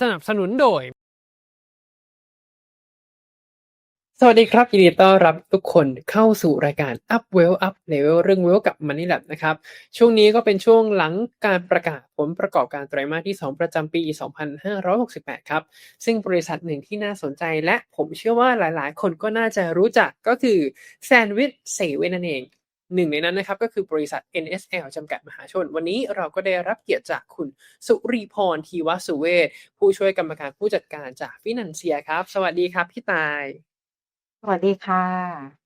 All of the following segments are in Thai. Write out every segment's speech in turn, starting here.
สนับสนุนโดย สวัสดีครับ ยินดีต้อนรับทุกคนเข้าสู่รายการ Up Well Up Level เรื่อง Well กับ Money Lab นะครับ ช่วงนี้ก็เป็นช่วงหลังการประกาศผลประกอบการไตรมาสที่ 2 ประจำปี 2568 ครับ ซึ่งบริษัทหนึ่งที่น่าสนใจและผมเชื่อว่าหลายๆ คนก็น่าจะรู้จักก็คือ Sandwich เซเว่นนั่นเอง หนึ่งในนั้นนะครับก็คือบริษัท NSL จำกัดมหาชน วันนี้เราก็ได้รับเกียรติจากคุณสุรีพรทีวสุเวศผู้ช่วยกรรมการผู้จัดการจากฟินันเซียครับ สวัสดีครับพี่ตาย สวัสดีค่ะ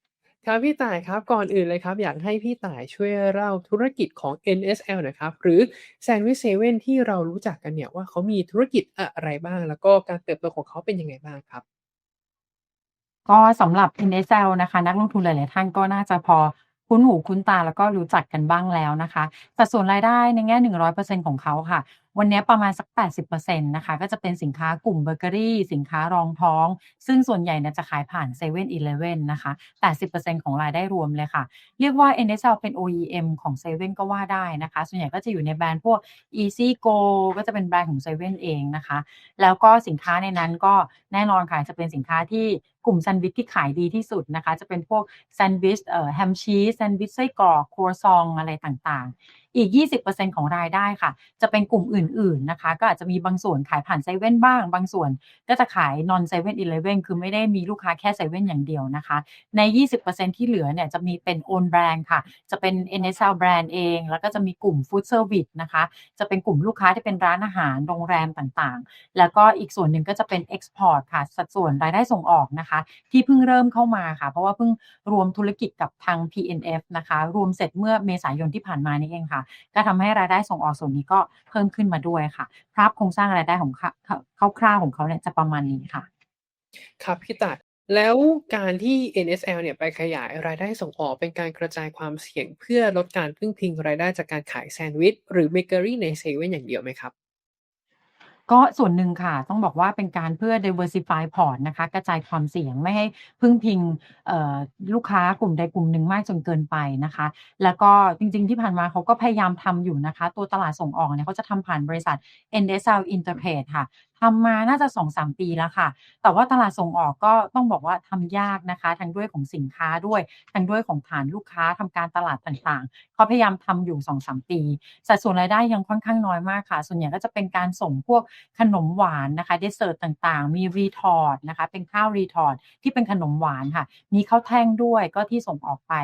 ครับพี่ต่ายครับก่อนอื่นเลยครับ อยากให้พี่ต่ายช่วยเล่าธุรกิจของ NSL หน่อยครับ หรือ Sandwich 7ที่เรารู้จักกันเนี่ยว่าเขามีธุรกิจอะไรบ้าง แล้วก็การเติบโตของเขาเป็นยังไงบ้างครับก็สำหรับ NSL นะคะ นักลงทุนหลาย ๆ ท่านก็น่าจะพอ คุ้นหูคุ้นตาแล้วก็รู้จักกันบ้างแล้วนะคะสัดส่วนรายได้ในแง่ 100%ของเขาค่ะ วันนี้ประมาณสัก 80%นะคะก็จะเป็นสินค้ากลุ่มเบเกอรี่ สินค้ารองท้อง ซึ่งส่วนใหญ่เนี่ยจะขายผ่าน7 e เ e ่ e อนะคะ 80%ของรายได้รวมเลยค่ะ เรียกว่า NSL เป็น OEM ของ7 e เ e ่ก็ว่าได้นะคะ ส่วนใหญ่ก็จะอยู่ในแบรนด์พวก Easy Go ก็จะเป็นแบรนด์ของ7 e เ e ่เองนะคะ แล้วก็สินค้าในนั้นก็แน่นอนค่ะจะเป็นสินค้าที่กลุ่มแซนด์วิชที่ขายดีที่สุดนะคะ จะเป็นพวกแซนด์วิชเอ่อแฮมชีสแซนด์วิชไส้กรอกครัวซองอะไรต่างๆ อีก 20%ของรายได้ค่ะ จะเป็นกลุ่มอื่นๆนะคะ ก็อาจจะมีบางส่วนขายผ่านเซเว่นบ้าง บางส่วนก็จะขาย non 7 e เ e ่ e คือไม่ได้มีลูกค้าแค่เซเว่นอย่างเดียวนะคะ ใน 20%ที่เหลือเนี่ยจะมีเป็น own brand ค่ะ จะเป็น NSL แบรนด์เอง แล้วก็จะมีกลุ่ม food service นะคะ จะเป็นกลุ่มลูกค้าที่เป็นร้านอาหารโรงแรมต่างๆ แล้วก็อีกส่วนหนึ่งก็จะเป็น export ค่ะ สัดส่วนรายได้ส่งออกนะคะ ที่เพิ่งเริ่มเข้ามาค่ะ เพราะว่าเพิ่งรวมธุรกิจกับทาง PNF นะคะ รวมเสร็จเมื่อเมษายนที่ผ่านมานี่เองค่ะก็ทำให้รายได้ส่งออกส่วนนี้ก็เพิ่มขึ้นมาด้วยค่ะ ภาพโครงสร้างรายได้ของเขาคร่าวๆของเขาเนี่ยจะประมาณนี้ค่ะ ครับพี่ตัดแล้วการที่ NSL เนี่ยไปขยายรายได้ส่งออกเป็นการกระจายความเสี่ยงเพื่อลดการพึ่งพิงรายได้จากการขายแซนด์วิชหรือเบเกอรี่ในเซเว่นอย่างเดียวไหมครับ ก็ส่วนหนึ่งค่ะ ต้องบอกว่าเป็นการเพื่อ diversify พอร์ตนะคะ กระจายความเสี่ยงไม่ให้พึ่งพิงลูกค้ากลุ่มใดกลุ่มหนึ่งมากจนเกินไปนะคะ แล้วก็จริงๆที่ผ่านมาเขาก็พยายามทำอยู่นะคะ ตัวตลาดส่งออกเนี่ยเขาจะทำผ่านบริษัท NSL Intertrade ค่ะทำมาน่าจะ 2-3 ปีแล้วค่ะ แต่ว่าตลาดส่งออกก็ต้องบอกว่าทำยากนะคะ ทั้งด้วยของสินค้าด้วย ทั้งด้วยของฐานลูกค้าทำการตลาดต่างๆ เขาพยายามทำอยู่ 2-3 ปี สัดส่วนรายได้ยังค่อนข้างน้อยมากค่ะ ส่วนใหญ่ก็จะเป็นการส่งพวกขนมหวานนะคะเดสเซอร์ตต่างๆ มีรีทอร์ดนะคะ เป็นข้าวรีทอร์ดที่เป็นขนมหวานค่ะ มีข้าวแท่งด้วยก็ที่ส่งออกไป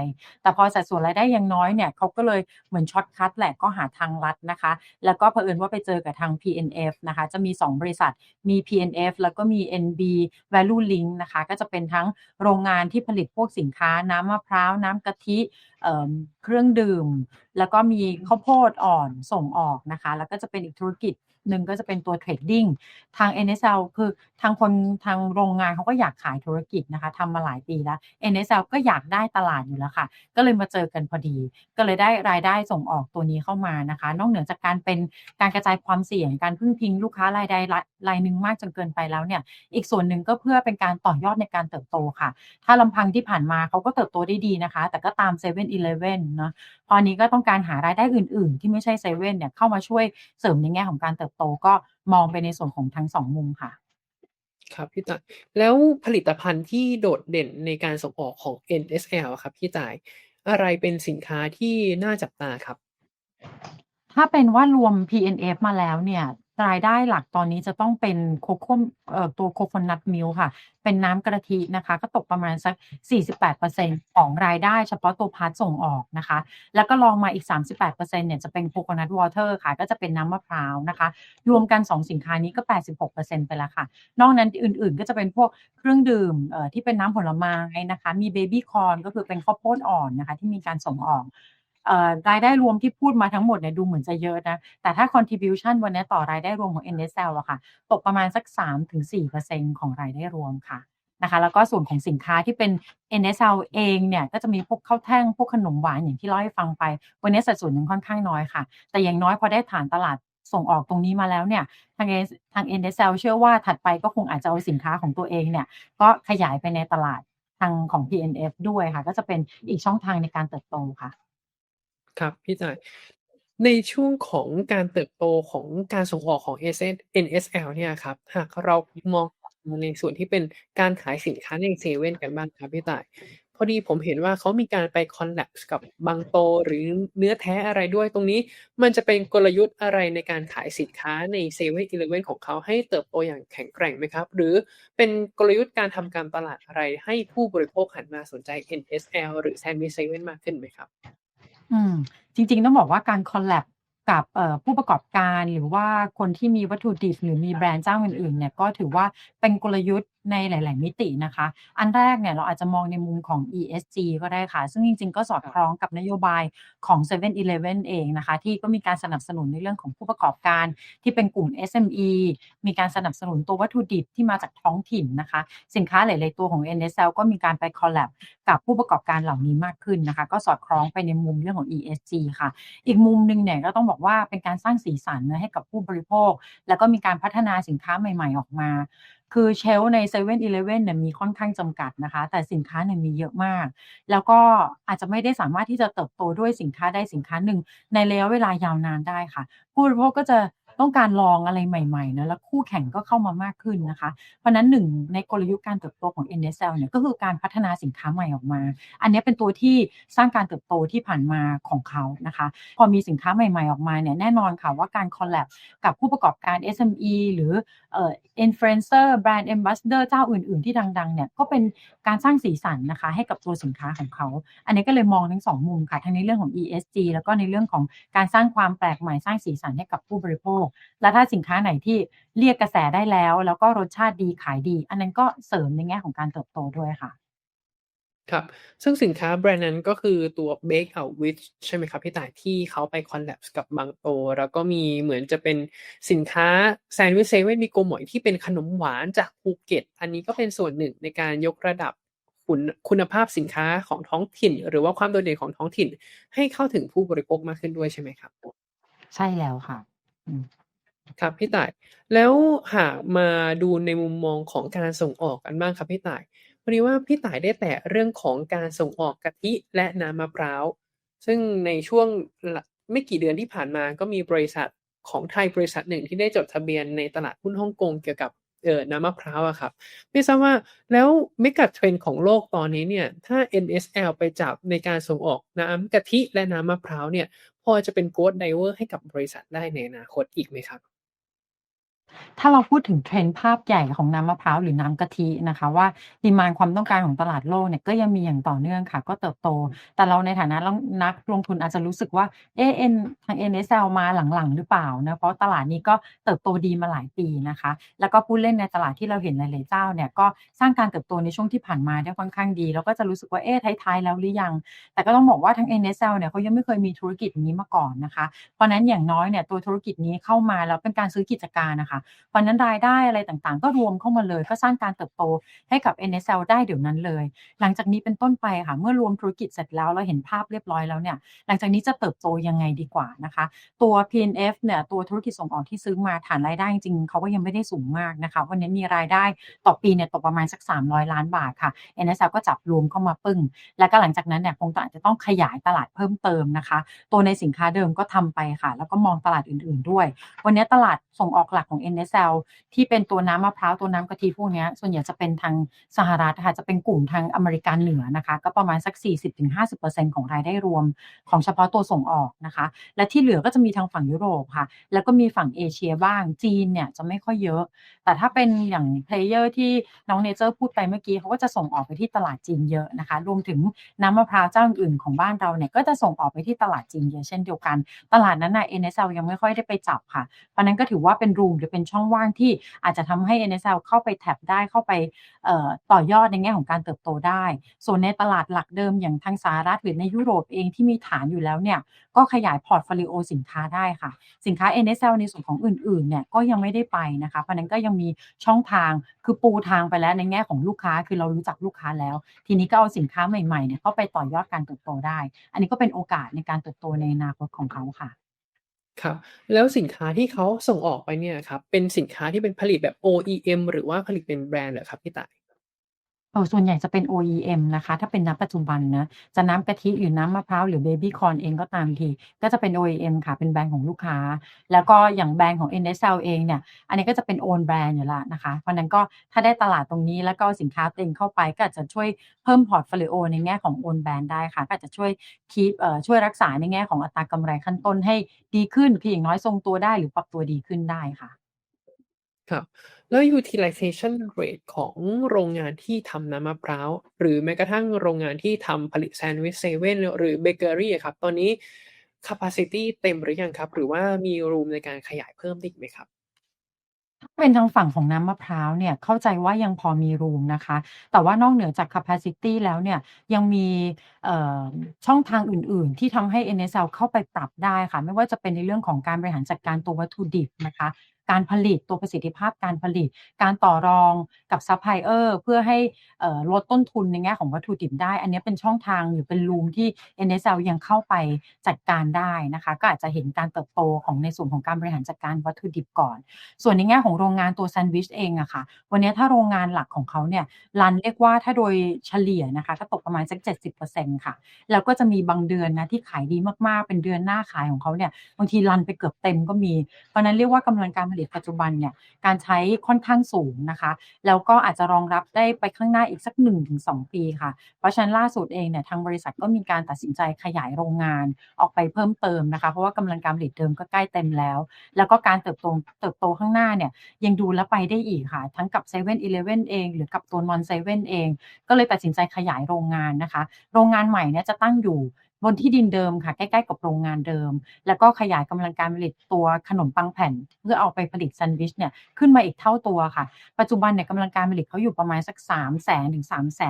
แต่พอสัดส่วนรายได้ยังน้อยเนี่ยเขาก็เลยเหมือนช็อตคัทแหละก็หาทางลัดนะคะ แล้วก็เผอิญว่าไปเจอกับทาง PNF นะคะ จะมี 2 บริษัทมี PNF แล้วก็มี NB Value Link นะคะ ก็จะเป็นทั้งโรงงานที่ผลิตพวกสินค้าน้ำมะพร้าว น้ำกะทิเครื่องดื่ม แล้วก็มีข้าวโพดอ่อนส่งออกนะคะ แล้วก็จะเป็นอีกธุรกิจ หนึ่งก็จะเป็นตัวเทรดดิ้งทาง NSL คือทางคนทางโรงงานเขาก็อยากขายธุรกิจนะคะทำมาหลายปีแล้ว NSL ก็อยากได้ตลาดอยู่แล้วค่ะ ก็เลยมาเจอกันพอดี ก็เลยได้รายได้ส่งออกตัวนี้เข้ามานะคะ นอกเหนือจากการเป็นการกระจายความเสี่ยงการพึ่งพิงลูกค้ารายใดรายหนึ่งมากจนเกินไปแล้วเนี่ย อีกส่วนหนึ่งก็เพื่อเป็นการต่อยอดในการเติบโตค่ะ ถ้าลำพังที่ผ่านมาเขาก็เติบโตได้ดีนะคะ แต่ก็ตาม7 e เ e ่ e อเนาะตอนนี้ก็ต้องการหารายได้อื่น ๆ ที่ไม่ใช่เซเว่นเนี่ยเข้ามาช่วยเสริมในแง่ของการเติบโตก็มองไปในส่วนของทั้งสองมุมค่ะ ครับพี่ต่ายแล้วผลิตภัณฑ์ที่โดดเด่นในการส่งออกของ NSL อะครับพี่ต่ายอะไรเป็นสินค้าที่น่าจับตาครับ ถ้าเป็นว่ารวม PNF มาแล้วเนี่ย รายได้หลักตอนนี้จะต้องเป็นโคโค่ตัว Coconut Milk ค่ะ เป็นน้ำกะทินะคะ ก็ตกประมาณสัก 48%ของรายได้เฉพาะตัวพาร์ตส่งออกนะคะ แล้วก็ลองมาอีก 38%เนี่ยจะเป็น Coconut Water ค่ะ ก็จะเป็นน้ำมะพร้าวนะคะ รวมกัน 2 สินค้านี้ก็ 86%ไปแล้วค่ะ นอกนั้นอื่นๆ ก็จะเป็นพวกเครื่องดื่มที่เป็นน้ำผลไม้นะคะ มี Baby Corn ก็คือเป็นข้าวโพดอ่อนนะคะ ที่มีการส่งออก รายได้รวมที่พูดมาทั้งหมดเนี่ยดูเหมือนจะเยอะนะ แต่ถ้า contribution วันนี้ต่อรายได้รวมของ NSL อะค่ะ ตกประมาณสัก 3-4%ของรายได้รวมค่ะนะคะ แล้วก็ส่วนของสินค้าที่เป็น NSL เองเนี่ย ก็จะมีพวกข้าวแท่ง พวกขนมหวานอย่างที่เล่าให้ฟังไป วันนี้สัดส่วนยังค่อนข้างน้อยค่ะ แต่อย่างน้อยพอได้ฐานตลาดส่งออกตรงนี้มาแล้วเนี่ย ทางทาง NSL เชื่อว่าถัดไปก็คงอาจจะเอาสินค้าของตัวเองเนี่ย ก็ขยายไปในตลาดทางของ PNF ด้วยค่ะ ก็จะเป็นอีกช่องทางในการเติบโตค่ะ ครับพี่ต่าย ในช่วงของการเติบโตของการส่งออกของ SS NSL เนี่ยครับ หากเรามองในส่วนที่เป็นการขายสินค้าในเซเว่นกันบ้างครับพี่ต่าย พอดีผมเห็นว่าเขามีการไป collab กับบางโตหรือเนื้อแท้อะไรด้วยตรงนี้ มันจะเป็นกลยุทธ์อะไรในการขายสินค้าในเซเว่นอีเลเว่นของเขาให้เติบโตอย่างแข็งแกร่งไหมครับ?หรือเป็นกลยุทธ์การทำการตลาดอะไรให้ผู้บริโภคหันมาสนใจ NSL หรือแซนด์วิชเซเว่นมากขึ้นไหมครับ? อืม จริง ๆ ต้องบอกว่าการคอลแลบกับ เอ่อ ผู้ประกอบการ หรือว่าคนที่มีวัตถุดิบ หรือมีแบรนด์เจ้าอื่น ๆ เนี่ย ก็ถือว่าเป็นกลยุทธ์ในหลาย ๆ มิตินะคะ อันแรกเนี่ยเราอาจจะมองในมุมของ ESG ก็ได้ค่ะ ซึ่งจริง ๆ ก็สอดคล้องกับนโยบายของ 7-Eleven เองนะคะ ที่ก็มีการสนับสนุนในเรื่องของผู้ประกอบการ ที่เป็นกลุ่ม SME มีการสนับสนุนตัววัตถุดิบที่มาจากท้องถิ่นนะคะ สินค้าหลาย ๆ ตัวของ NSL ก็มีการไป collab กับผู้ประกอบการเหล่านี้มากขึ้นนะคะ ก็สอดคล้องไปในมุมเรื่องของ ESG ค่ะ อีกมุมหนึ่งเนี่ยก็ต้องบอกว่าเป็นการสร้างสีสันนะให้กับผู้บริโภค แล้วก็มีการพัฒนาสินค้าใหม่ ๆ ออกมา คือเชลใน7 e เ e ่ e อเนี่ยมีค่อนข้างจำกัดนะคะ แต่สินค้าเนี่ยมีเยอะมาก แล้วก็อาจจะไม่ได้สามารถที่จะเติบโตด้วยสินค้าได้สินค้าหนึ่งในระยะเวลายาวนานได้ค่ะ ผู้บริโภคก็จะ ต้องการลองอะไรใหม่ๆนะแล้วคู่แข่งก็เข้ามามากขึ้นนะคะ เพราะนั้น1ในกลยุทธ์การเติบโตของ NSL เนี่ยก็คือการพัฒนาสินค้าใหม่ออกมา อันนี้เป็นตัวที่สร้างการเติบโตที่ผ่านมาของเขานะคะ พอมีสินค้าใหม่ๆออกมาเนี่ยแน่นอนค่ะว่าการ collab กับผู้ประกอบการ SME หรือเอ่อ Influencer แบรนด์ Ambassador เจ้าอื่น ๆที่ดังๆเนี่ยก็เป็นการสร้างสีสันนะคะให้กับตัวสินค้าของเขา อันนี้ก็เลยมองทั้ง2มุมค่ะทั้งในเรื่องของ ESG แล้วก็ในเรื่องของการสร้างความแปลกใหม่สร้างสีสันให้กับผู้บริโภคและถ้าสินค้าไหนที่เรียกกระแสได้แล้ว แล้วก็รสชาติดีขายดี อันนั้นก็เสริมในแง่ของการเติบโตด้วยค่ะ ครับ ซึ่งสินค้าแบรนด์นั้นก็คือตัว Bake a Witch ใช่ไหมครับพี่ต่ายที่เขาไป collab กับบางโต แล้วก็มีเหมือนจะเป็นสินค้าแซนด์วิชเซเว่นมีโกหมอยที่เป็นขนมหวานจากภูเก็ต อันนี้ก็เป็นส่วนหนึ่งในการยกระดับคุณคุณภาพสินค้าของท้องถิ่น หรือว่าความโดดเด่นของท้องถิ่น ให้เข้าถึงผู้บริโภคมากขึ้นด้วยใช่ไหมครับ?ใช่แล้วค่ะอืม ครับพี่ต่าย แล้วหากมาดูในมุมมองของการส่งออกกันบ้างครับพี่ต่ายพอดีว่าพี่ต่ายได้แตะเรื่องของการส่งออกกะทิและน้ำมะพร้าว ซึ่งในช่วงไม่กี่เดือนที่ผ่านมาก็มีบริษัทของไทยบริษัทหนึ่งที่ได้จดทะเบียนในตลาดหุ้นฮ่องกงเกี่ยวกับเออน้ำมะพร้าวอะครับไม่ทราบว่าแล้ว Mega Trend ของโลกตอนนี้เนี่ย ถ้า NSL ไปจับในการส่งออกน้ำกะทิและน้ำมะพร้าวเนี่ย พอจะเป็น Growth Driver ให้กับบริษัทได้ในอนาคตอีกไหมครับ? ถ้าเราพูดถึง trend ภาพใหญ่ของน้ำมะพร้าวหรือน้ำกะทินะคะว่าดิมานด์ความต้องการของตลาดโลกเนี่ยก็ยังมีอย่างต่อเนื่องค่ะ ก็เติบโต แต่เราในฐานะนักลงทุนอาจจะรู้สึกว่าเอ๊ะ N ทาง NSL มาหลังๆ หรือเปล่านะเพราะตลาดนี้ก็เติบโตดีมาหลายปีนะคะ แล้วก็ผู้เล่นในตลาดที่เราเห็นหลายๆเจ้าเนี่ยก็สร้างการเติบโตในช่วงที่ผ่านมาได้ค่อนข้างดีเราก็จะรู้สึกว่าเอ๊ะท้ายๆแล้วหรือยัง แต่ก็ต้องบอกว่าทาง NSL เนี่ยเขายังไม่เคยมีธุรกิจนี้มาก่อนนะคะ เพราะนั้นอย่างน้อยเนี่ยตัวธุรกิจนี้เข้ามาแล้วเป็นการซื้อกิจการอะคะเพราะนั้นรายได้อะไรต่างๆ ก็รวมเข้ามาเลย ก็สร้างการเติบโตให้กับ NSL ได้เดี๋ยวนั้นเลย หลังจากนี้เป็นต้นไปค่ะเมื่อรวมธุรกิจเสร็จแล้วเราเห็นภาพเรียบร้อยแล้วเนี่ยหลังจากนี้จะเติบโตยังไงดีกว่านะคะ ตัว P&F เนี่ยตัวธุรกิจส่งออกที่ซื้อมาฐานรายได้จริงๆเขาก็ยังไม่ได้สูงมากนะคะวันนี้มีรายได้ต่อปีเนี่ยตกประมาณสัก 300 ล้านบาทค่ะ NSL ก็จับรวมเข้ามาปึ้ง แล้วก็หลังจากนั้นเนี่ยคงอาจจะต้องขยายตลาดเพิ่มเติมนะคะ ตัวในสินค้าเดิมก็ทำไปค่ะ แล้วก็มองตลาดอื่น ๆด้วย วันนี้ตลาดส่งออกหลักของ NSL ที่เป็นตัวน้ำมะพร้าวตัวน้ำกะทิพวกนี้ส่วนใหญ่จะเป็นทางสหรัฐค่ะจะเป็นกลุ่มทางอเมริกาเหนือนะคะ ก็ประมาณสัก 40-50%ของรายได้รวมของเฉพาะตัวส่งออกนะคะ และที่เหลือก็จะมีทางฝั่งยุโรปค่ะ แล้วก็มีฝั่งเอเชียบ้างจีนเนี่ยจะไม่ค่อยเยอะ แต่ถ้าเป็นอย่างเพลเยอร์ที่น้องเนเจอร์พูดไปเมื่อกี้เขาก็จะส่งออกไปที่ตลาดจีนเยอะนะคะ รวมถึงน้ำมะพร้าวเจ้าอื่นๆของบ้านเราเนี่ยก็จะส่งออกไปที่ตลาดจีนเยอะเช่นเดียวกัน ตลาดนั้นน่ะ NSL ยังไม่ค่อยได้ไปจับค่ะเพราะนั้นก็ถือว่าเป็น room หรือเป็นช่องว่างที่อาจจะทำให้ NSL เข้าไปแท็ปได้เข้าไปต่อยอดในแง่ของการเติบโตได้ ส่วนในตลาดหลักเดิมอย่างทางสหรัฐหรือในยุโรปเองที่มีฐานอยู่แล้วเนี่ยก็ขยายพอร์ตโฟลิโอสินค้าได้ค่ะ สินค้า NSL ในส่วนของอื่นๆเนี่ยก็ยังไม่ได้ไปนะคะเพราะนั้นก็ยังมีช่องทางคือปูทางไปแล้วในแง่ของลูกค้าคือเรารู้จักลูกค้าแล้ว ทีนี้ก็เอาสินค้าใหม่ๆเนี่ยเข้าไปต่อยอดการเติบโตได้ อันนี้ก็เป็นโอกาสในการเติบโตในอนาคตของเขาค่ะ ครับแล้วสินค้าที่เขาส่งออกไปเนี่ยครับเป็นสินค้าที่เป็นผลิตแบบ OEM หรือว่าผลิตเป็นแบรนด์เหรอครับพี่ต่าย? เออส่วนใหญ่จะเป็น OEM นะคะ ถ้าเป็นณ ปัจจุบันนะ จะน้ำกะทิ หรือน้ำมะพร้าว หรือเบบี้คอนเองก็ตามที ก็จะเป็น OEM ค่ะ เป็นแบรนด์ของลูกค้า แล้วก็อย่างแบรนด์ของ NSL เองเนี่ย อันนี้ก็จะเป็น own แบรนด์อยู่ล้วนะคะ เพราะนั้นก็ถ้าได้ตลาดตรงนี้แล้วก็สินค้าตัวเองเข้าไปก็อาจจะช่วยเพิ่มพอร์ตโฟลิโอในแง่ของ own แบรนด์ได้ค่ะ ก็อาจจะช่วย keep เอ่อช่วยรักษาในแง่ของอัตรากำไรขั้นต้นให้ดีขึ้นคืออย่างน้อยทรงตัวได้หรือปรับตัวดีขึ้นได้ค่ะ ครับ แล้ว utilization rate ของโรงงานที่ทำน้ำมะพร้าว หรือแม้กระทั่งโรงงานที่ทำผลิตแซนด์วิชเซเว่นหรือเบเกอรีอะครับ ตอนนี้แคปาซิตีเต็มหรือยังครับ?หรือว่ามี room ในการขยายเพิ่มได้อีกไหมครับ?ถ้าเป็นทางฝั่งของน้ำมะพร้าวเนี่ย เข้าใจว่ายังพอมี room นะคะ แต่ว่านอกเหนือจาก capacity แล้วเนี่ย ยังมี เอ่อ ช่องทางอื่น ๆ ที่ทำให้ NSL เข้าไปปรับได้ค่ะ ไม่ว่าจะเป็นในเรื่องของการบริหารจัดการตัววัตถุดิบนะคะ การผลิตตัวประสิทธิภาพการผลิต การต่อรองกับซัปพลายเออร์เพื่อให้ลดต้นทุนในแง่ของวัตถุดิบได้ อันนี้เป็นช่องทางหรือเป็น room ที่ NSL ยังเข้าไปจัดการได้นะคะ ก็อาจจะเห็นการเติบโตของในส่วนของการบริหารจัดการวัตถุดิบก่อน ส่วนในแง่ของโรงงานตัวแซนด์วิชเองอะค่ะ วันนี้ถ้าโรงงานหลักของเขาเนี่ยรันเรียกว่าถ้าโดยเฉลี่ยนะคะก็ตกประมาณสัก70%ค่ะ แล้วก็จะมีบางเดือนนะที่ขายดีมากๆ เป็นเดือนหน้าขายของเขาเนี่ยบางทีรันไปเกือบเต็มก็มี เพราะนั้นเรียกว่ากำลังการผลิตปัจจุบันเนี่ยการใช้ค่อนข้างสูงนะคะ แล้วก็อาจจะรองรับได้ไปข้างหน้าอีกสัก 1-2 ปีค่ะ เพราะฉะนั้นล่าสุดเองเนี่ยทางบริษัทก็มีการตัดสินใจขยายโรงงานออกไปเพิ่มเติมนะคะ เพราะว่ากำลังการผลิตเดิมก็ใกล้เต็มแล้ว แล้วก็การเติบโตเติบโตข้างหน้าเนี่ยยังดูแลไปได้อีกค่ะ ทั้งกับเซเว่นอีเลฟเว่นเอง หรือกับตัว non เซเว่นเอง ก็เลยตัดสินใจขยายโรงงานนะคะ โรงงานใหม่เนี่ยจะตั้งอยู่ บนที่ดินเดิมค่ะใกล้ๆกับโรงงานเดิม แล้วก็ขยายกำลังการผลิตตัวขนมปังแผ่น เพื่อเอาไปผลิตแซนด์วิชเนี่ยขึ้นมาอีกเท่าตัวค่ะ ปัจจุบันเนี่ยกำลังการผลิตเขาอยู่ประมาณสัก300,000ถึง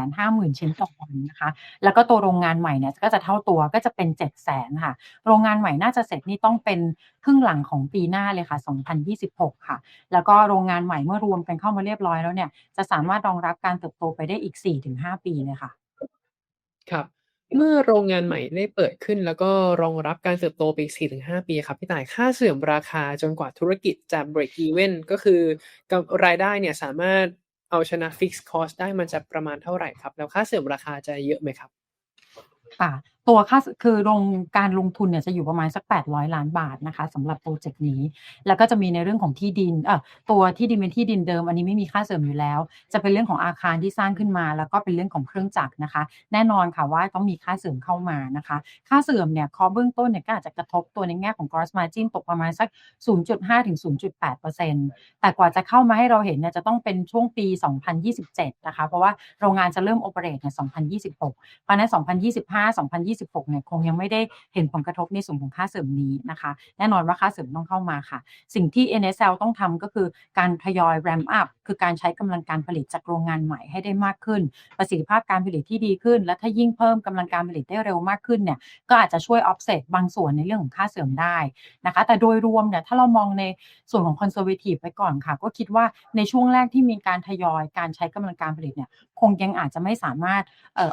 350,000 ชิ้นต่อวันนะคะ แล้วก็ตัวโรงงานใหม่เนี่ยก็จะเท่าตัวก็จะเป็น 700,000ค่ะ โรงงานใหม่น่าจะเสร็จนี่ต้องเป็นครึ่งหลังของปีหน้าเลยค่ะ 2026 ค่ะ แล้วก็โรงงานใหม่เมื่อรวมกันเข้ามาเรียบร้อยแล้วเนี่ยจะสามารถรองรับการเติบโตไปได้อีก 4-5 ปีเลยค่ะ ครับ เมื่อโรงงานใหม่ได้เปิดขึ้น แล้วก็รองรับการเติบโตไปอีก4-5 ปีครับพี่ต่ายค่าเสื่อมราคาจนกว่าธุรกิจจะ break even ก็คือกำรายได้เนี่ยสามารถเอาชนะ Fixed Cost ได้มันจะประมาณเท่าไหร่ครับ?แล้วค่าเสื่อมราคาจะเยอะไหมครับ?ค่ะ ตัวค่าคือลงการลงทุนเนี่ยจะอยู่ประมาณสัก 800 ล้านบาทนะคะสำหรับโปรเจกต์นี้ แล้วก็จะมีในเรื่องของที่ดินเอ่อตัวที่ดินเป็นที่ดินเดิม อันนี้ไม่มีค่าเสริมอยู่แล้ว จะเป็นเรื่องของอาคารที่สร้างขึ้นมา แล้วก็เป็นเรื่องของเครื่องจักรนะคะ แน่นอนค่ะว่าต้องมีค่าเสริมเข้ามานะคะ ค่าเสริมเนี่ยคอเบื้องต้นเนี่ยก็อาจจะกระทบตัวในแง่ของ gross margin ตกประมาณสัก 0.5 ถึง 0.8 แต่กว่าจะเข้ามาให้เราเห็นเนี่ยจะต้องเป็นช่วงปี 2027 นะคะ เพราะว่าโรงงานจะเริ่มโอเปเรตเนี่ย 2026 เพราะวน2025 2026 2026 เนี่ยคงยังไม่ได้เห็นผลกระทบในส่วนของค่าเสริมนี้นะคะ แน่นอนว่าค่าเสริมต้องเข้ามาค่ะ สิ่งที่ NSL ต้องทำก็คือการทยอย ramp up คือการใช้กำลังการผลิตจากโรงงานใหม่ให้ได้มากขึ้น ประสิทธิภาพการผลิตที่ดีขึ้น และถ้ายิ่งเพิ่มกำลังการผลิตได้เร็วมากขึ้นเนี่ยก็อาจจะช่วย offset บางส่วนในเรื่องของค่าเสริมได้นะคะแต่โดยรวมเนี่ยถ้าเรามองในส่วนของ conservative ไปก่อนค่ะ ก็คิดว่าในช่วงแรกที่มีการทยอยการใช้กำลังการผลิตเนี่ยคงยังอาจจะไม่สามารถ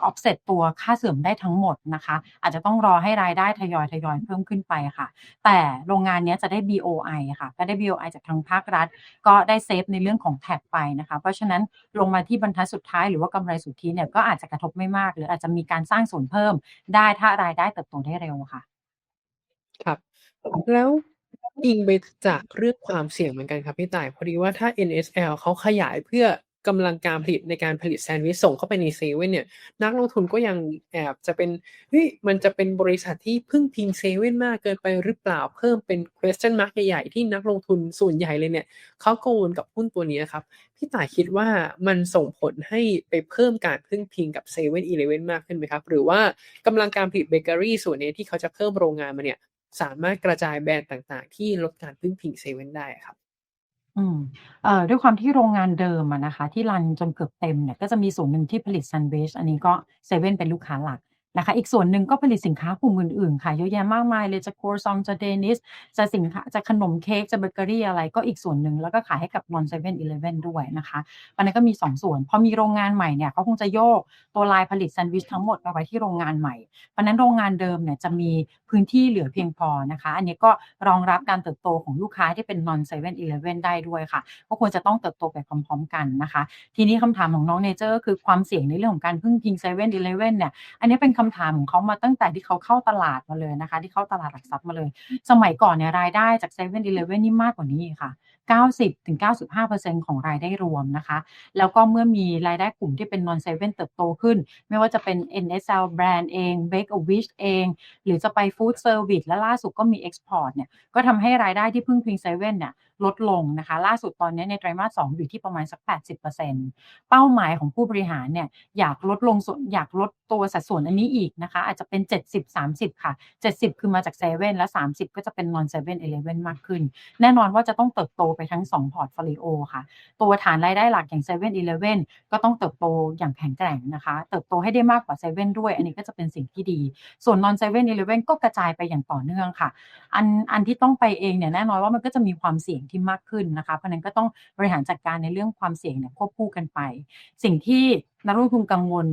offset ตัวค่าเสริมได้ทั้งหมดนะคะอาจจะต้องรอให้รายได้ทยอยๆเพิ่มขึ้นไปค่ะ แต่โรงงานนี้จะได้ BOI ค่ะก็ได้ BOI จากทางภาครัฐ ก็ได้เซฟในเรื่องของ tax ไปนะคะ เพราะฉะนั้นลงมาที่บรรทัดสุดท้ายหรือว่ากำไรสุทธิเนี่ยก็อาจจะกระทบไม่มาก หรืออาจจะมีการสร้างส่วนเพิ่มได้ถ้ารายได้เติบโตได้เร็วค่ะ ครับ แล้วอิงไปจากเรื่องความเสี่ยงเหมือนกันครับพี่ต่ายพอดีว่าถ้า NSL เขาขยายเพื่อ กำลังการผลิตในการผลิตแซนด์วิชส่งเข้าไปในเซเว่นเนี่ย นักลงทุนก็ยังแอบจะเป็นเฮ้ยมันจะเป็นบริษัทที่พึ่งพิงเซเว่นมากเกินไปหรือเปล่า?เพิ่มเป็น question mark ใหญ่ๆ ที่นักลงทุนส่วนใหญ่เลยเนี่ยเขากังวลกับหุ้นตัวนี้ครับ พี่ต่ายคิดว่ามันส่งผลให้ไปเพิ่มการพึ่งพิงกับเซเว่นอีเลเว่นมากขึ้นไหมครับ?หรือว่ากำลังการผลิตเบเกอรี่ส่วนนี้ที่เขาจะเพิ่มโรงงานมาเนี่ยสามารถกระจายแบรนด์ต่าง ๆ ที่ลดการพึ่งพิงเซเว่นได้ครับ? อืม เอ่อ ด้วยความที่โรงงานเดิมอะนะคะ ที่รันจนเกือบเต็มเนี่ย ก็จะมีส่วนหนึ่งที่ผลิตแซนด์วิช อันนี้ก็เซเว่นเป็นลูกค้าหลัก นะคะ อีกส่วนหนึ่งก็ผลิตสินค้ากลุ่มอื่นๆ ค่ะ เยอะแยะมากมายเลยจะครซองจะ Danish จะสินค้าจะขนมเค้กจะเบเกอรี่อะไรก็อีกส่วนหนึ่งแล้วก็ขายให้กับ Non 7-Eleven ด้วยนะคะอันนั้นก็มี 2 ส่วน พอมีโรงงานใหม่เนี่ยเขาคงจะโยกตัวลายผลิตแซนด์วิชทั้งหมดไปไว้ที่โรงงานใหม่ เพราะนั้นโรงงานเดิมเนี่ยจะมีพื้นที่เหลือเพียงพอนะคะ อันนี้ก็รองรับการเติบโตของลูกค้าที่เป็น Non 7-Eleven ได้ด้วยค่ะ ก็ควรจะต้องเติบโตไปพร้อม ๆ กันนะคะ ทีนี้คำถามของน้องเนเจอร์ก็คือความเสี่ยงในเรื่องของการพึ่งพิง 7-Eleven เนี่ยอันนี้เป็นคำถามของเขามาตั้งแต่ที่เขาเข้าตลาดมาเลยนะคะ ที่เข้าตลาดหลักทรัพย์มาเลย สมัยก่อนเนี่ยรายได้จาก 7-Eleven นี่มากกว่านี้อีกค่ะ 90-95%ของรายได้รวมนะคะ แล้วก็เมื่อมีรายได้กลุ่มที่เป็น Non 7เติบโตขึ้น ไม่ว่าจะเป็น NSL แบรนด์เอง Bake a Wish เอง หรือจะไปฟูดเซอร์วิสและล่าสุดก็มีเอ็กซ์พอร์ตเนี่ย ก็ทำให้รายได้ที่พึ่งพิง7เนี่ย ลดลงนะคะ ล่าสุดตอนนี้ในไตรมาส 2 อยู่ที่ประมาณสัก 80%เป้าหมายของผู้บริหารเนี่ยอยากลดลงส่วนอยากลดตัวสัดส่วนอันนี้อีกนะคะ อาจจะเป็น 70-30 ค่ะ 70 คือมาจาก7และ 30 ก็จะเป็น Non 7-Eleven มากขึ้น แน่นอนว่าจะต้องเติบโตไปทั้ง 2 พอร์ตโฟลิโอค่ะ ตัวฐานรายได้หลักอย่าง 7-Eleven ก็ต้องเติบโตอย่างแข็งแกร่งนะคะ เติบโตให้ได้มากกว่า7ด้วย อันนี้ก็จะเป็นสิ่งที่ดี ส่วน Non 7-Eleven ก็กระจายไปอย่างต่อเนื่องค่ะ อันอันที่ต้องไปเองเนี่ยแน่นอนว่ามันก็จะมีความเสี่ยงที่มากขึ้นนะคะ เพราะนั้นก็ต้องบริหารจัดการในเรื่องความเสี่ยงเนี่ยควบคู่กันไป สิ่งที่ นักลงทุนกังวล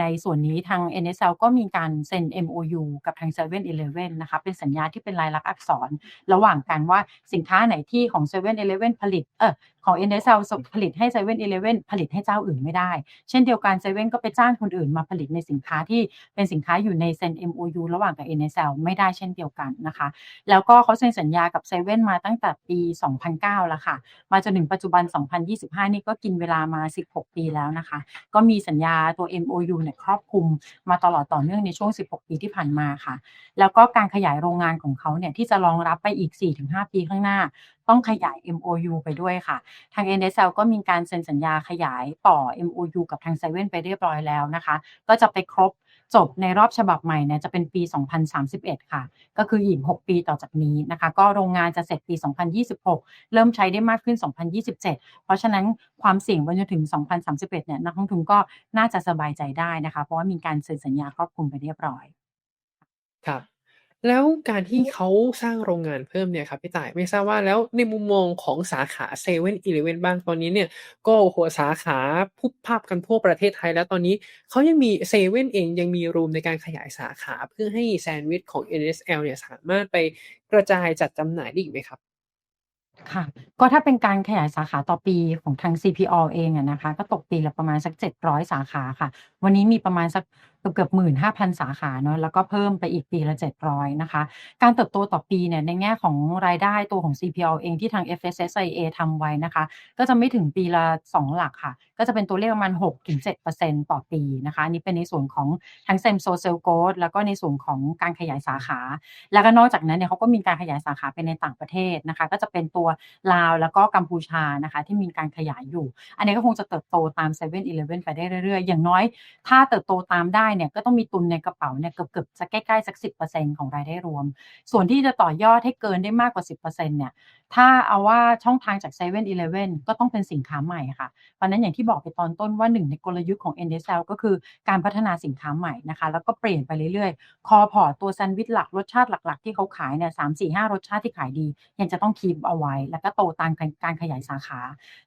ในส่วนนี้ทาง NSL ก็มีการเซ็น MOU กับทาง 7-Eleven นะคะเป็นสัญญาที่เป็นลายลักษณ์อักษร ระหว่างกันว่าสินค้าไหนที่ของ 7-Eleven ผลิตเออของ NSL ผลิตให้ 7-Eleven ผลิตให้เจ้าอื่นไม่ได้ เช่นเดียวกัน7ก็ไปจ้างคนอื่นมาผลิตในสินค้าที่เป็นสินค้าอยู่ในเซ็น MOU ระหว่างกับ NSL ไม่ได้เช่นเดียวกันนะคะ แล้วก็เขาเซ็นสัญญากับ7มาตั้งแต่ปี 2009 แล้วค่ะ มาจนถึงปัจจุบัน 2025 นี่ก็กินเวลามา 16 ปีแล้วนะคะก็มีสัญญาตัว MOU เนี่ยครอบคลุมมาตลอดต่อเนื่องในช่วง 16 ปีที่ผ่านมาค่ะ แล้วก็การขยายโรงงานของเขาเนี่ยที่จะรองรับไปอีก 4-5 ปีข้างหน้า ต้องขยาย MOU ไปด้วยค่ะ ทาง NSL ก็มีการเซ็นสัญญาขยายต่อ MOU กับทาง7ไปเรียบร้อยแล้วนะคะ ก็จะไปครบ จบในรอบฉบับใหม่เนี่ยจะเป็นปี 2031 ค่ะ ก็คืออีก 6 ปีต่อจากนี้นะคะ ก็โรงงานจะเสร็จปี 2026 เริ่มใช้ได้มากขึ้น 2027 เพราะฉะนั้นความเสี่ยงไปจนถึง 2031 เนี่ยนักลงทุนก็น่าจะสบายใจได้นะคะ เพราะว่ามีการเซ็นสัญญาครอบคลุมไปเรียบร้อย ครับ แล้วการที่เขาสร้างโรงงานเพิ่มเนี่ยครับพี่ต่ายไม่ทราบว่าแล้วในมุมมองของสาขา 7-Eleven บ้างตอนนี้เนี่ย ก็โอ้โฮสาขาพรุบพรับกันทั่วประเทศไทย แล้วตอนนี้เขายังมี7เว่นเองยังมี room ในการขยายสาขาเพื่อให้แซนด์วิชของ NSL เนี่ยสามารถไปกระจายจัดจำหน่ายได้อีกไหมครับ?ค่ะ ก็ถ้าเป็นการขยายสาขาต่อปีของทาง CPO เองอะนะคะ ก็ตกปีละประมาณสัก 700 สาขาค่ะ วันนี้มีประมาณสัก เกือบๆ15,000สาขาเนาะแล้วก็เพิ่มไปอีกปีละ700นะคะ การเติบโตต่อปีเนี่ยในแง่ของรายได้ตัวของ CPO เองที่ทาง FSSAIA ทำไว้นะคะ ก็จะไม่ถึงปีละ2หลักค่ะ ก็จะเป็นตัวเลขประมาณ6-7%ต่อปีนะคะอันนี้เป็นในส่วนของทั้ง Same-store sales growth แล้วก็ในส่วนของการขยายสาขา แล้วก็นอกจากนั้นเนี่ยเขาก็มีการขยายสาขาไปในต่างประเทศนะคะ ก็จะเป็นตัวลาวแล้วก็กัมพูชานะคะ ที่มีการขยายอยู่ อันนี้ก็คงจะเติบโตตาม 7-Eleven ไปได้เรื่อยๆ อย่างน้อย ถ้าเติบโตตามได้เนี่ยก็ต้องมีตุนในกระเป๋าเนี่ยเกือบๆจะใกล้ๆสัก10%ของรายได้รวม ส่วนที่จะต่อยอดให้เกินได้มากกว่า 10%เนี่ย ถ้าเอาว่าช่องทางจาก 7-Eleven ก็ต้องเป็นสินค้าใหม่ค่ะ เพราะนั้นอย่างที่บอกไปตอนต้นว่า1ในกลยุทธ์ของ NSL ก็คือการพัฒนาสินค้าใหม่นะคะ แล้วก็เปลี่ยนไปเรื่อยๆ Core Part ตัวแซนด์วิชหลักรสชาติหลัก ๆ ที่เขาขายเนี่ย3 4 5รสชาติที่ขายดี ยังจะต้อง keep เอาไว้ แล้วก็โตตามการการขยายสาขา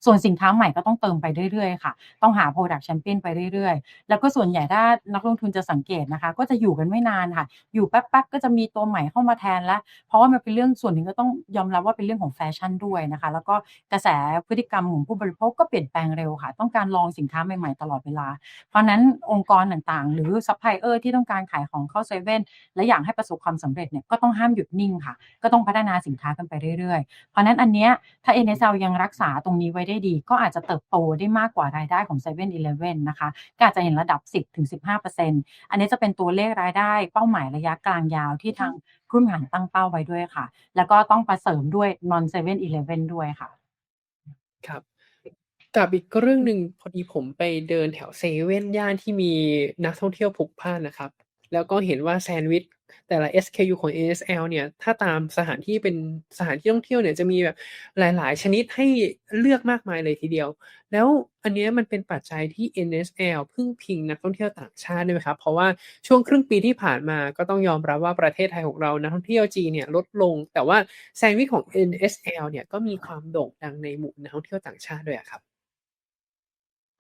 ส่วนสินค้าใหม่ก็ต้องเติมไปเรื่อยๆค่ะ ต้องหา Product Champion ไปเรื่อยๆ แล้วก็ส่วนใหญ่ถ้านักลงทุนจะสังเกตนะคะ ก็จะอยู่กันไม่นานค่ะ อยู่แป๊บๆก็จะมีตัวใหม่เข้ามาแทนแล้วเพราะว่ามันเป็นเรื่องส่วนหนึ่งก็ต้องยอมรับว่าเป็นเรื่องของแฟชั่นด้วยนะคะ แล้วก็กระแสพฤติกรรมของผู้บริโภคก็เปลี่ยนแปลงเร็วค่ะ ต้องการลองสินค้าใหม่ๆตลอดเวลา เพราะนั้นองค์กรต่างๆ หรือซัปพลายเออร์ที่ต้องการขายของเข้าเซเว่นและอยากให้ประสบความสำเร็จเนี่ยก็ต้องห้ามหยุดนิ่งค่ะ ก็ต้องพัฒนาสินค้ากันไปเรื่อยๆ เพราะนั้นอันเนี้ยถ้า NSL ยังรักษาตรงนี้ไว้ได้ดี ก็อาจจะเติบโตได้มากกว่ารายได้ของ 7-Eleven นะคะก็อาจจะเห็นระดับ 10-15%อันนี้จะเป็นตัวเลขรายได้เป้าหมายระยะกลางยาวที่ทาง ผู้บริหารตั้งเป้าไว้ด้วยค่ะ แล้วก็ต้องมาเสริมด้วย Non 7-Eleven ด้วยค่ะ ครับกับอีกเรื่องหนึ่งพอดีผมไปเดินแถวเซเว่นย่านที่มีนักท่องเที่ยวพลุกพล่านนะครับ แล้วก็เห็นว่าแซนด์วิชแต่ละ SKU ของ NSL เนี่ยถ้าตามสถานที่เป็นสถานที่ท่องเที่ยวเนี่ยจะมีแบบหลาย ๆ ชนิดให้เลือกมากมายเลยทีเดียว แล้วอันนี้มันเป็นปัจจัยที่ NSL พึ่งพิงนักท่องเที่ยวต่างชาติด้วยไหมครับ?เพราะว่าช่วงครึ่งปีที่ผ่านมาก็ต้องยอมรับว่าประเทศไทยของเรานักท่องเที่ยวจีนเนี่ยลดลง แต่ว่าแซนด์วิชของ NSL เนี่ยก็มีความโด่งดังในหมู่นักท่องเที่ยวต่างชาติด้วยครับ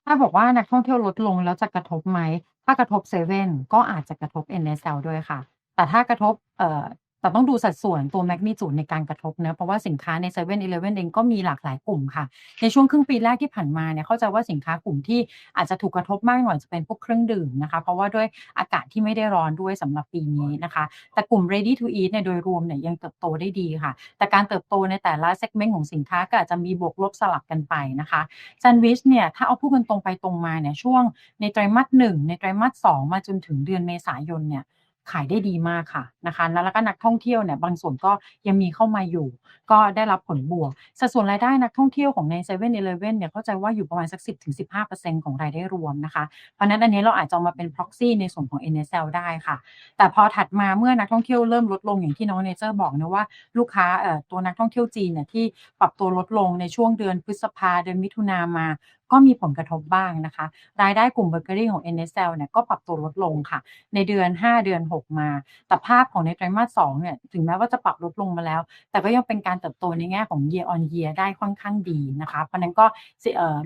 ถ้าบอกว่านักท่องเที่ยวลดลงแล้วจะกระทบไหม ถ้ากระทบเซเว่นก็อาจจะกระทบ NSL ด้วยค่ะ แต่ถ้ากระทบ เอ่อ แต่ต้องดูสัดส่วนตัว magnitude ในการกระทบเนะเพราะว่าสินค้าในเซเว่นอีเลฟเว่นเองก็มีหลากหลายกลุ่มค่ะ ในช่วงครึ่งปีแรกที่ผ่านมาเนี่ยเข้าใจว่าสินค้ากลุ่มที่อาจจะถูกกระทบมากหน่อยจะเป็นพวกเครื่องดื่มนะคะเพราะว่าด้วยอากาศที่ไม่ได้ร้อนด้วยสำหรับปีนี้นะคะ แต่กลุ่ม ready to eat เนี่ยโดยรวมเนี่ยยังเติบโตได้ดีค่ะ แต่การเติบโตในแต่ละ segment ของสินค้าก็อาจจะมีบวกลบสลับกันไปนะคะแซนด์วิชเนี่ยถ้าเอาพูดกันตรงไปตรงมาเนี่ยช่วงในไตรมาส1ในไตรมาส2มาจนถึงเดือนเมษายนเนี่ย ขายได้ดีมากค่ะนะคะ แล้วก็นักท่องเที่ยวเนี่ยบางส่วนก็ยังมีเข้ามาอยู่ ก็ได้รับผลบวก สัดส่วนรายได้นักท่องเที่ยวของในเซเว่นอีเลเว่นเนี่ยเข้าใจว่าอยู่ประมาณสัก 10-15%ของรายได้รวมนะคะ เพราะนั้นอันนี้เราอาจจะเอามาเป็น proxy ในส่วนของ NSL ได้ค่ะ แต่พอถัดมาเมื่อนักท่องเที่ยวเริ่มลดลงอย่างที่น้องเนเจอร์บอกนะว่าลูกค้าเอ่อตัวนักท่องเที่ยวจีนเนี่ยที่ปรับตัวลดลงในช่วงเดือนพฤษภาเดือนมิถุนามาก็มีผลกระทบบ้างนะคะ รายได้กลุ่มเบเกอรี่ของ NSL เนี่ยก็ปรับตัวลดลงค่ะ ในเดือน 5 เดือน 6 มา แต่ภาพของในไตรมาส2เนี่ยถึงแม้ว่าจะปรับลดลงมาแล้ว แต่ก็ยังเป็นการเติบโตในแง่ของ year on year ได้ค่อนข้างดีนะคะ เพราะนั้นก็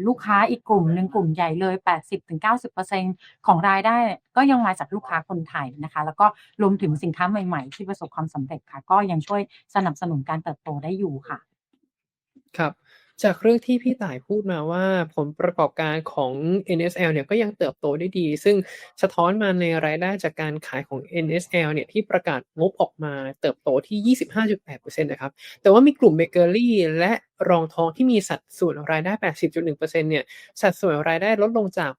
ลูกค้าอีกกลุ่มหนึ่งกลุ่มใหญ่เลย 80-90%ของรายได้ก็ยังมาจากลูกค้าคนไทยนะคะ แล้วก็รวมถึงสินค้าใหม่ๆ ที่ประสบความสำเร็จค่ะ ก็ยังช่วยสนับสนุนการเติบโตได้อยู่ค่ะ ครับ จากเรื่องที่พี่ต่ายพูดมาว่าผลประกอบการของ NSL เนี่ยก็ยังเติบโตได้ดี ซึ่งสะท้อนมาในรายได้จากการขายของ NSL เนี่ยที่ประกาศงบออกมาเติบโตที่ 25.8%นะครับ แต่ว่ามีกลุ่มเบเกอรี่และรองท้องที่มีสัดส่วนรายได้ 80.1%เนี่ย สัดส่วนรายได้ลดลงจาก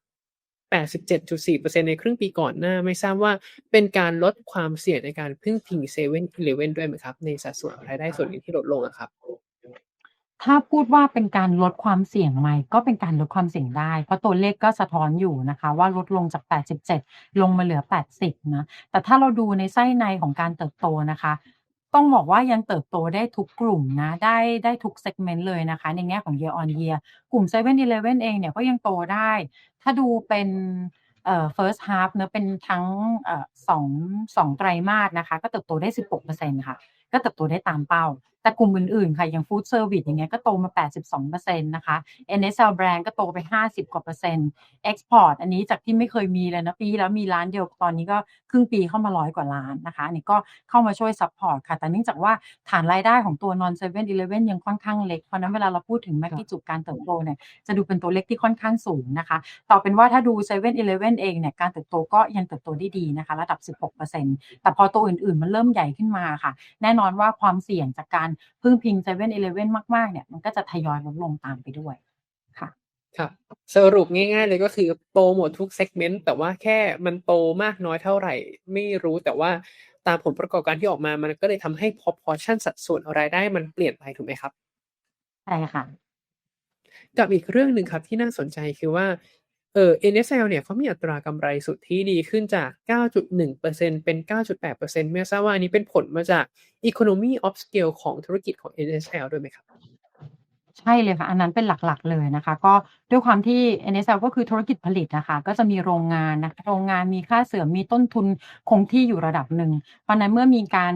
87.4%ในครึ่งปีก่อนหน้า ไม่ทราบว่าเป็นการลดความเสี่ยงในการพึ่งพิงเซเว่นอีเลเว่นด้วยไหมครับ ในสัดส่วนรายได้ส่วนนี้ที่ลดลงอะครับ? ถ้าพูดว่าเป็นการลดความเสี่ยงไหม ก็เป็นการลดความเสี่ยงได้ เพราะตัวเลขก็สะท้อนอยู่นะคะ ว่าลดลงจาก 87 ลงมาเหลือ 80 นะ แต่ถ้าเราดูในไส้ในของการเติบโตนะคะ ต้องบอกว่ายังเติบโตได้ทุกกลุ่มนะ ได้ได้ทุก segment เลยนะคะ ในแง่ของ year on year กลุ่มเซเว่นอีเลฟเว่นเองเนี่ยก็ยังโตได้ ถ้าดูเป็นเอ่อ first half เนาะเป็นทั้งเอ่อ2 2ไตรมาสนะคะ ก็เติบโตได้ 16%ค่ะ ก็เติบโตได้ตามเป้าแต่กลุ่มอื่นๆ ค่ะ อย่างฟูดเซอร์วิสอย่างเงี้ยก็โตมา 82%นะคะ NSL แบรนด์ก็โตไป 50 กว่าเปอร์เซ็นต์เอ็กซ์พอร์ตอันนี้จากที่ไม่เคยมีเลยนะปีที่แล้วมีร้านเดียวตอนนี้ก็ครึ่งปีเข้ามา100กว่าล้านนะคะอันนี้ก็เข้ามาช่วยซัปพอร์ตค่ะ แต่เนื่องจากว่าฐานรายได้ของตัว non เซเว่นอีเลฟเว่นยังค่อนข้างเล็ก เพราะฉะนั้นเวลาเราพูดถึงครับ magnitude การเติบโตเนี่ยจะดูเป็นตัวเลขที่ค่อนข้างสูงนะคะแต่เอาเป็นว่าถ้าดูเซเว่นอีเลฟเว่นเองเนี่ยการเติบโตก็ยังเติบโตได้ดีนะคะ ระดับ 16%แต่พอตัวอื่นๆ มันเริ่มใหญ่ขึ้นมาค่ะ แน่นอนว่าความเสี่ยงจากการพึ่งพิงเซเว่นอีเลฟเว่นมากๆเนี่ยมันก็จะทยอยลดลงตามไปด้วยค่ะครับสรุปง่ายๆเลยก็คือโตหมดทุก segment แต่ว่าแค่มันโตมากน้อยเท่าไรไม่รู้แต่ว่าตามผลประกอบการที่ออกมามันก็เลยทำให้ proportion สัดส่วนรายได้มันเปลี่ยนไปถูกไหมครับ?ใช่ค่ะกับอีกเรื่องหนึ่งครับที่น่าสนใจคือว่า เออ NSL เนี่ยเขามีอัตรากำไรสุทธิดีขึ้นจาก 9.1%เป็น 9.8%ไม่ทราบว่าอันนี้เป็นผลมาจาก economy of scale ของธุรกิจของ NSL ด้วยไหมครับ?ใช่เลยค่ะ อันนั้นเป็นหลักๆเลยนะคะ ก็ ด้วยความที่ NSL ก็คือธุรกิจผลิตอะคะ ก็จะมีโรงงานนะคะโรงงานมีค่าเสื่อมมีต้นทุนคงที่อยู่ระดับหนึ่ง เพราะนั้นเมื่อมีการ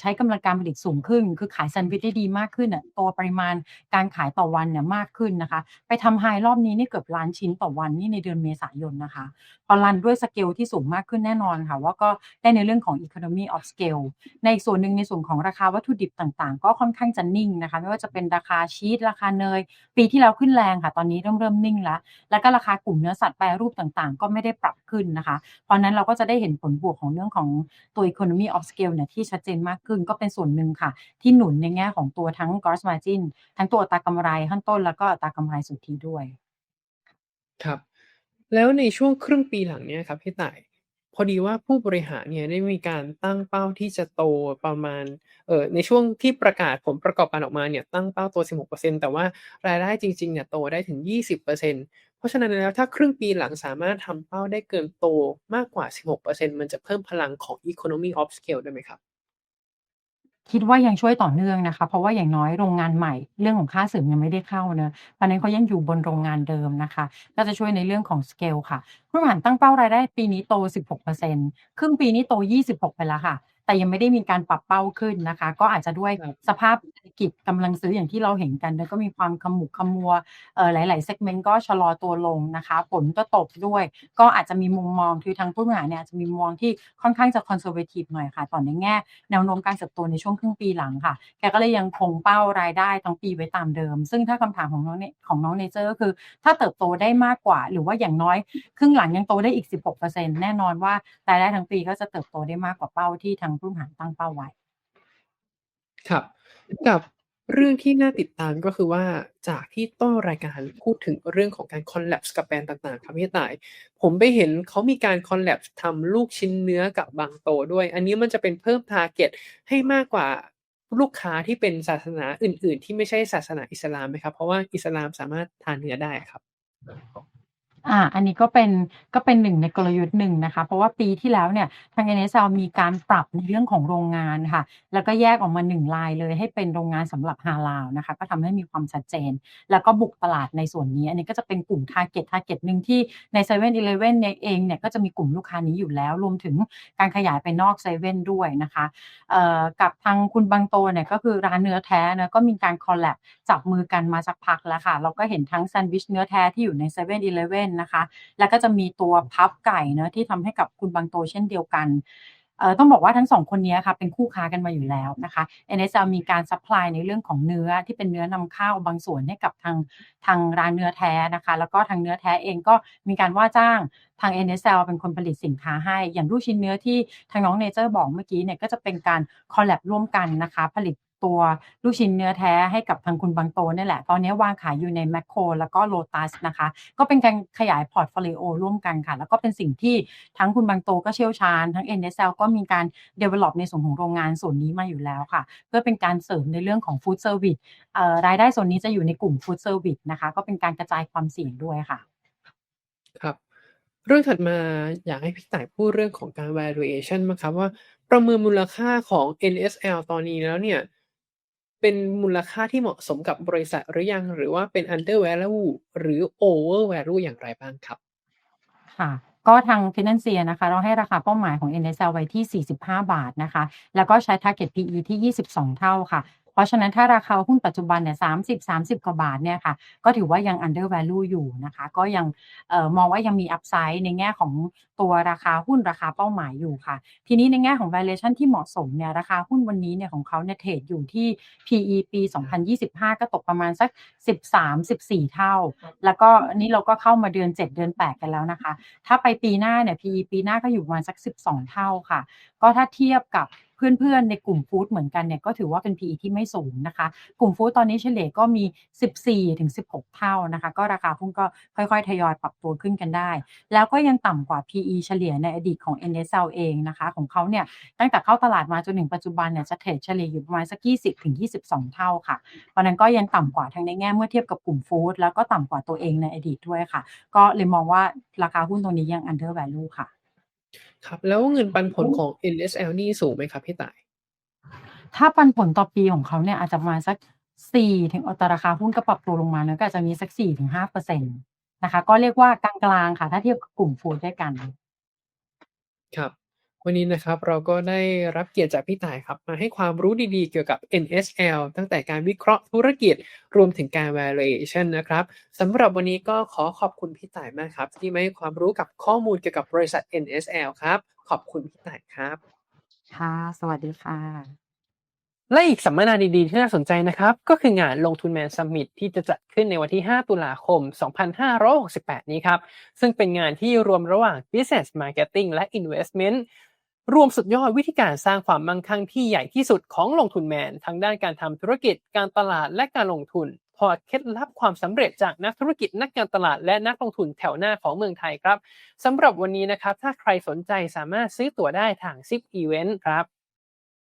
ใช้กำลังการผลิตสูงขึ้น คือขายแซนด์วิชได้ดีมากขึ้นอะตัวปริมาณการขายต่อวันเนี่ยมากขึ้นนะคะ ไปทำ high รอบนี้นี่เกือบล้านชิ้นต่อวันนี่ในเดือนเมษายนนะคะพอรันด้วยสเกลที่สูงมากขึ้นแน่นอนค่ะ ว่าก็ได้ในเรื่องของ economy of scale ในส่วนหนึ่งในส่วนของราคาวัตถุดิบต่างๆ ก็ค่อนข้างจะนิ่งนะคะ ไม่ว่าจะเป็นราคาชีสราคาเนย ปีที่แล้วขึ้นแรงค่ะ ตอนนี้เริ่มเริ่มนิ่งแล้ว แล้วก็ราคากลุ่มเนื้อสัตว์แปรรูปต่างๆ ก็ไม่ได้ปรับขึ้นนะคะ เพราะนั้นเราก็จะได้เห็นผลบวกของเรื่องของตัว economy of scale เนี่ยที่ชัดเจนมากขึ้นก็เป็นส่วนหนึ่งค่ะ ที่หนุนในแง่ของตัวทั้ง gross margin ทั้งตัวอัตรากำไรขั้นต้น แล้วก็อัตรากำไรสุทธิด้วย ครับ แล้วในช่วงครึ่งปีหลังเนี่ยครับพี่ต่าย พอดีว่าผู้บริหารเนี่ยได้มีการตั้งเป้าที่จะโตประมาณเอ่อในช่วงที่ประกาศผลประกอบการออกมาเนี่ยตั้งเป้าโต 16%แต่ว่ารายได้จริงๆเนี่ยโตได้ถึง 20%เพราะฉะนั้นแล้วถ้าครึ่งปีหลังสามารถทำเป้าได้เกินโตมากกว่า 16%มันจะเพิ่มพลังของ Economy of Scale ได้ไหมครับ? คิดว่ายังช่วยต่อเนื่องนะคะ เพราะว่าอย่างน้อยโรงงานใหม่ เรื่องของค่าเสื่อมยังไม่ได้เข้าเนาะตอนนั้นเขายังอยู่บนโรงงานเดิมนะคะ ก็จะช่วยในเรื่องของสเกลค่ะผู้บริหารตั้งเป้ารายได้ปีนี้โต 16%ครึ่งปีนี้โต 26 ไปแล้วค่ะ แต่ยังไม่ได้มีการปรับเป้าขึ้นนะคะ ก็อาจจะด้วยครับสภาพเศรษฐกิจกำลังซื้ออย่างที่เราเห็นกันแล้วก็มีความขมุกขมัวเอ่อหลายๆ segment ก็ชะลอตัวลงนะคะฝนก็ตกด้วย ก็อาจจะมีมุมมองคือทางผู้บริหารเนี่ยอาจจะมีมุมมองที่ค่อนข้างจะ conservative หน่อยค่ะต่อในแง่แนวโน้มการเติบโตในช่วงครึ่งปีหลังค่ะ แกก็เลยยังคงเป้ารายได้ทั้งปีไว้ตามเดิม ซึ่งถ้าคำถามของน้องเนของน้องเนเจอร์ก็คือ ถ้าเติบโตได้มากกว่า หรือว่าอย่างน้อยครึ่งหลังยังโตได้อีก 16%แน่นอนว่ารายได้ทั้งปีก็จะเติบโตได้มากกว่าเป้าที่ทางผู้บริหารตั้งเป้าไว้ ครับ กับเรื่องที่น่าติดตามก็คือว่าจากที่ต้นรายการพูดถึงเรื่องของการ collapse กับแบรนด์ต่างๆครับพี่กระต่าย ผมไปเห็นเขามีการ collapse ทำลูกชิ้นเนื้อกับบางโตด้วย อันนี้มันจะเป็นเพิ่มทาร์เก็ตให้มากกว่าลูกค้าที่เป็นศาสนาอื่น ๆ ที่ไม่ใช่ศาสนาอิสลามไหมครับ?เพราะว่าอิสลามสามารถทานเนื้อได้อะครับ อ่า อันนี้ก็เป็นก็เป็นหนึ่งในกลยุทธ์หนึ่งนะคะ เพราะว่าปีที่แล้วเนี่ยทาง NSL มีการปรับในเรื่องของโรงงานค่ะ แล้วก็แยกออกมา1ลายเลยให้เป็นโรงงานสำหรับฮาลาลนะคะ ก็ทำให้มีความชัดเจน แล้วก็บุกตลาดในส่วนนี้ อันนี้ก็จะเป็นกลุ่มทาร์เก็ตทาร์เก็ตหนึ่งที่ในเซเว่นอีเลฟเว่นเนี่ยเองเนี่ยก็จะมีกลุ่มลูกค้านี้อยู่แล้ว รวมถึงการขยายไปนอกเซเว่นด้วยนะคะเอ่อกับทางคุณบางโตเนี่ยก็คือร้านเนื้อแท้เนาะก็มีการ collab จับมือกันมาสักพักแล้วค่ะเราก็เห็นทั้งแซนด์วิชเนื้อแท้ที่อยู่ในเซเว่นอีเลฟเว่นนะคะ แล้วก็จะมีตัวพับไก่เนาะที่ทำให้กับคุณบางโตเช่นเดียวกันต้องบอกว่าทั้ง2คนนี้ค่ะเป็นคู่ค้ากันมาอยู่แล้วนะคะ NSL มีการซัปพลายในเรื่องของเนื้อที่เป็นเนื้อนำเข้าบางส่วนให้กับทางทางร้านเนื้อแท้นะคะ แล้วก็ทางเนื้อแท้เองก็มีการว่าจ้างทาง NSL เป็นคนผลิตสินค้าให้ อย่างลูกชิ้นเนื้อที่ทางน้องเนเจอร์บอกเมื่อกี้เนี่ยก็จะเป็นการ collab ร่วมกันนะคะ ผลิต ตัวลูกชิ้นเนื้อแท้ให้กับทางคุณบางโตนี่แหละ ตอนนี้วางขายอยู่ในแมคโครแล้วก็ Lotus นะคะ ก็เป็นการขยายพอร์ตโฟลิโอร่วมกันค่ะ แล้วก็เป็นสิ่งที่ทั้งคุณบางโตก็เชี่ยวชาญ ทั้ง NSL ก็มีการ develop ในส่วนของโรงงานส่วนนี้มาอยู่แล้วค่ะ เพื่อเป็นการเสริมในเรื่องของฟูดเซอร์วิซเอ่อรายได้ส่วนนี้จะอยู่ในกลุ่มฟูดเซอร์วิซนะคะ ก็เป็นการกระจายความเสี่ยงด้วยค่ะ ครับ เรื่องถัดมาอยากให้พี่ต่ายพูดเรื่องของการ valuation บ้างครับว่าประเมินมูลค่าของ NSL ตอนนี้แล้วเนี่ย เป็นมูลค่าที่เหมาะสมกับบริษัทหรือยัง?หรือว่าเป็น under value หรือ over value อย่างไรบ้างครับ?ค่ะก็ทาง f i n a n c i a นะคะ เราให้ราคาเป้าหมายของ NSL ไว้ที่ 45 บาทนะคะ แล้วก็ใช้ target PE ที่ 22 เท่าค่ะ ราะฉะนั้นถ้าราคาหุ้นปัจจุบันเนี่ย30 30กว่าบาทเนี่ยค่ะ ก็ถือว่ายัง under value อยู่นะคะ ก็ยังออมองว่ายังมีอัปไซด์ในแง่ของตัวราคาหุ้นราคาเป้าหมายอยู่ค่ะ ทีนี้ในแง่ของ valuation ที่เหมาะสมเนี่ยราคาหุ้นวันนี้เนี่ยของเขาเนี่ยเทรดอยู่ที่ PE ปี 2025 ก็ตกประมาณสัก 13-14 เท่า แล้วก็นนี้เราก็เข้ามาเดือน 7 เดือน 8 กันแล้วนะคะ ถ้าไปปีหน้าเนี่ย PE ปีหน้าก็อยู่ประมาณสัก 12 เท่าค่ะ ก็ถ้าเทียบกับ เพื่อนๆในกลุ่มฟูดเหมือนกันเนี่ยก็ถือว่าเป็น PE ที่ไม่สูงนะคะ กลุ่มฟูดตอนนี้เฉลี่ยก็มี 14-16 เท่านะคะ ก็ราคาหุ้นก็ค่อยๆ ทยอยปรับตัวขึ้นกันได้ แล้วก็ยังต่ำกว่า PE เฉลี่ยในอดีตของ NSL เองนะคะ ของเขาเนี่ยตั้งแต่เข้าตลาดมาจนถึงปัจจุบันเนี่ยจะเทรดเฉลี่ยอยู่ประมาณสัก 20-22 เท่าค่ะเพราะนั้นก็ยังต่ำกว่าทั้งในแง่เมื่อเทียบกับกลุ่มฟูดแล้วก็ต่ำกว่าตัวเองในอดีตด้วยค่ะ ก็เลยมองว่าราคาหุ้นตรงนี้ยัง under value ค่ะ ครับ แล้วเงินปันผลของ NSL นี่สูงไหมครับพี่ต่าย?ถ้าปันผลต่อปีของเขาเนี่ยอาจจะประมาณสัก4ถึงเอ่อแต่ราคาหุ้นก็ปรับตัวลงมาเนาะก็อาจจะมีสัก4-5%นะคะ ก็เรียกว่ากลางๆค่ะ ถ้าเทียบกับกลุ่มฟูดด้วยกัน ครับ วันนี้นะครับเราก็ได้รับเกียรติจากพี่ต่ายครับ มาให้ความรู้ดีๆเกี่ยวกับ NSL ตั้งแต่การวิเคราะห์ธุรกิจรวมถึงการ valuation นะครับสำหรับวันนี้ก็ขอขอบคุณพี่ต่ายมากครับ ที่มาให้ความรู้กับข้อมูลเกี่ยวกับบริษัท NSL ครับ ขอบคุณพี่ต่ายครับ ค่ะ สวัสดีค่ะ และอีกสัมมนาดีๆ ที่น่าสนใจนะครับ ก็คืองานลงทุนแมน Summit ที่จะจัดขึ้นในวันที่ 5 ตุลาคม 2568 นี้ครับ ซึ่งเป็นงานที่รวมระหว่าง Business Marketing และ Investment รวมสุดยอดวิธีการสร้างความมั่งคั่งที่ใหญ่ที่สุดของลงทุนแมนทั้งด้านการทำธุรกิจการตลาดและการลงทุนพอดเคล็ดลับความสำเร็จจากนักธุรกิจนักการตลาดและนักลงทุนแถวหน้าของเมืองไทยครับสำหรับวันนี้นะครับ ถ้าใครสนใจสามารถซื้อตั๋วได้ทางซิปอีเวนต์ครับ